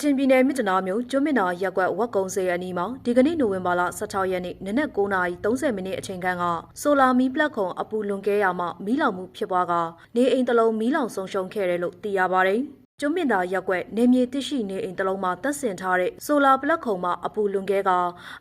ချင်ပြည်နယ်မြစ်တနာမြို့ကျွန်းမြင့်နာရက်ကွက်ဝက်ကုံစေအနီးမှာဒီကနေ့နိုဝင်ဘာလ16ရက်နေ့နနက်9:30မိနစ်အချိန်ခန့်ကဆိုလာမီပလက်ခုံအပူလွန်ကဲရာမှမီးလောင်မှုဖြစ်ပွားကနေအိမ်တစ်လုံးမီးလောင်ဆုံးရှုံးခဲ့တယ်လို့သိရပါတယ်။ကျွန်းမြင့်သာရက်ကွက်နေမြေတရှိနေအိမ်တစ်လုံးမှာတပ်ဆင်ထားတဲ့ဆိုလာပလက်ခုံမှာအပူလွန်ကဲက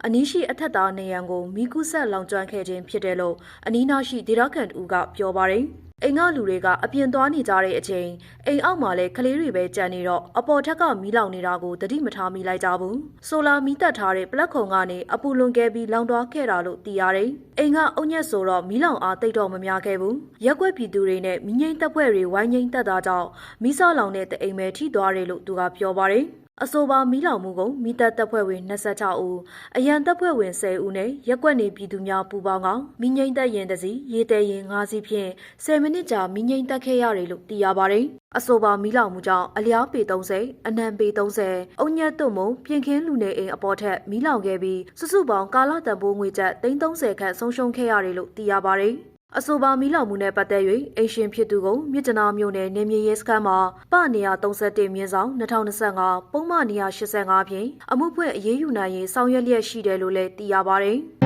အနီးရှိအထက်သားနေရန်ကိုမီးကူးဆက်လောင်ကျွမ်းခဲ့ခြင်းဖြစ်တယ်လို့အနီးနားရှိဒေသခံတူကပြောပါတယ်။ အိမ်ကလူတွေကအပြင်သွားနေကြတဲ့အချိန်အိမ်အောက်မှာလည်းကလေးတွေပဲကြံနေတော့အပေါ်ထက်ကမီးလောင်နေတာကိုတတိမထားမိလိုက်ကြဘူးဆိုလာမီးတက်ထားတဲ့ပလက်ခုံကနေအပူလွန်ကဲပြီးလောင်သွားခဲ့တာလို့သိရတယ်အိမ်ကအုံညက်ဆိုတော့မီးလောင်အားတိတ်တော့မများခဲ့ဘူးရက်ွက်ပြည်သူတွေနဲ့မိငိမ့်တပ်ဖွဲ့တွေဝိုင်းငိမ့်တက်တာကြောင့်မီးစလောင်တဲ့တအိမ်ပဲထိသွားတယ်လို့သူကပြောပါတယ် အဆိုပါမီးလောင်မှုကိုမိသက်တပ်ဖွဲ့ဝင်26ဦးအရန်တပ်ဖွဲ့ဝင်10ဦးနဲ့ရက်ကွက်နေပြည်သူများပူးပေါင်းကမိငိမ့်တပ်ရင်တစီရေတဲရင်5စီးဖြင့်10မိနစ်ကြာမိငိမ့်တက်ခဲ့ရတယ်လို့သိရပါတယ်။အဆိုပါမီးလောင်မှုကြောင့်အလျားပေ30အနံပေ30အုံညက်သွတ်မုံပြင်ခင်းလူနေအိမ်အပေါ်ထက်မီးလောင်ခဲ့ပြီးစုစုပေါင်းကာလတန်ဖိုးငွေကျပ်330ခန့်ဆုံးရှုံးခဲ့ရတယ်လို့သိရပါတယ်။ အဆိုပါမီးလောင်မှုနဲ့ပတ်သက်၍အိမ်ရှင်ဖြစ်သူကိုမြစ်တနာမြို့နယ်နေမြေရဲစခန်းမှာပနေရ31မြင်းဆောင်2025ပုံမှန်နေရ85ဖြင့်အမှုဖွင့်အရေးယူနိုင်ရေးဆောင်ရွက်လျက်ရှိတယ်လို့လည်းသိရပါဗျ